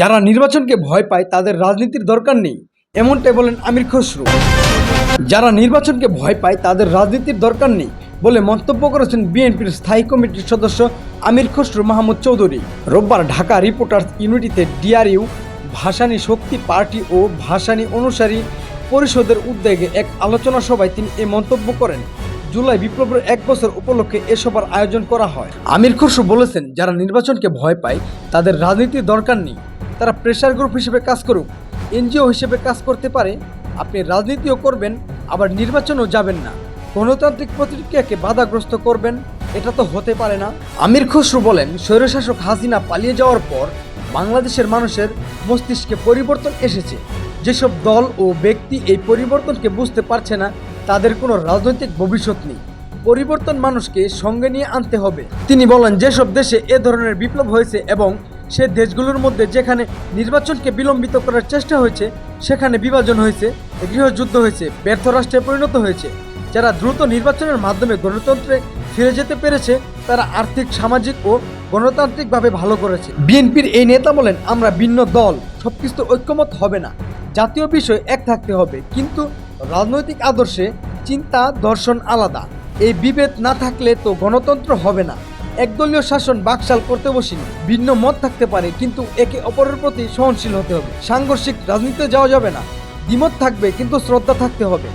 যারা নির্বাচনকে ভয় পায়, তাদের রাজনীতির দরকার নেই। এমনটাই বলেন আমির খসরু। যারা নির্বাচনকে ভয় পায়, তাদের রাজনীতির দরকার নেই বলে মন্তব্য করেছেন বিএনপির স্থায়ী কমিটির সদস্য আমির খসরু মাহমুদ চৌধুরী। রোববার ঢাকা রিপোর্টার্স ইউনিটিতে ডিআরইউ, ভাসানী শক্তি পার্টি ও ভাসানী অনুসারী পরিষদের উদ্যোগে এক আলোচনা সভায় তিনি এই মন্তব্য করেন। জুলাই বিপ্লবের এক বছর উপলক্ষে এ সভার আয়োজন করা হয়। আমির খসরু বলেছেন, যারা নির্বাচনকে ভয় পায়, তাদের রাজনীতির দরকার নেই। তারা প্রেশার গ্রুপ হিসেবে কাজ করুক এনজিও হিসেবে কাজ করতে পারে, আপনি রাজনীতিও করবেন, আবার নির্বাচনও যাবেন না। গণতান্ত্রিক প্রতিক্রিয়াকে বাধাগ্রস্ত করবেন, এটা তো হতে পারে না। আমির খসরু বলেন, স্বৈরশাসক হাসিনা পালিয়ে যাওয়ার পর বাংলাদেশের মানুষের মস্তিষ্কে পরিবর্তন এসেছে। যেসব দল ও ব্যক্তি এই পরিবর্তনকে বুঝতে পারছে না, তাদের কোনো রাজনৈতিক ভবিষ্যৎ নেই। পরিবর্তন মানুষকে সঙ্গে নিয়ে আনতে হবে। তিনি বলেন, যেসব দেশে এ ধরনের বিপ্লব হয়েছে এবং সে দেশগুলোর মধ্যে যেখানে নির্বাচনকে বিলম্বিত করার চেষ্টা হয়েছে, সেখানে বিভাজন হয়েছে, গৃহযুদ্ধ হয়েছে, ব্যর্থ রাষ্ট্রে পরিণত হয়েছে। যারা দ্রুত নির্বাচনের মাধ্যমে গণতন্ত্রে ফিরে যেতে পেরেছে, তারা আর্থিক, সামাজিক ও গণতান্ত্রিকভাবে ভালো করেছে। বিএনপির এই নেতা বলেন, আমরা ভিন্ন দল, সবকিছু ঐক্যমত হবে না। জাতীয় বিষয় এক থাকতে হবে, কিন্তু রাজনৈতিক আদর্শে চিন্তা দর্শন আলাদা। এই বিভেদ না থাকলে তো গণতন্ত্র হবে না। একদলীয় শাসন বাকশাল করতে বসিনি। ভিন্ন মত থাকতে পারে, কিন্তু একে অপরের প্রতি সহনশীল হতে হবে। সাংঘর্ষিক রাজনীতিতে যাওয়া যাবে না। দ্বিমত থাকবে, কিন্তু শ্রদ্ধা থাকতে হবে।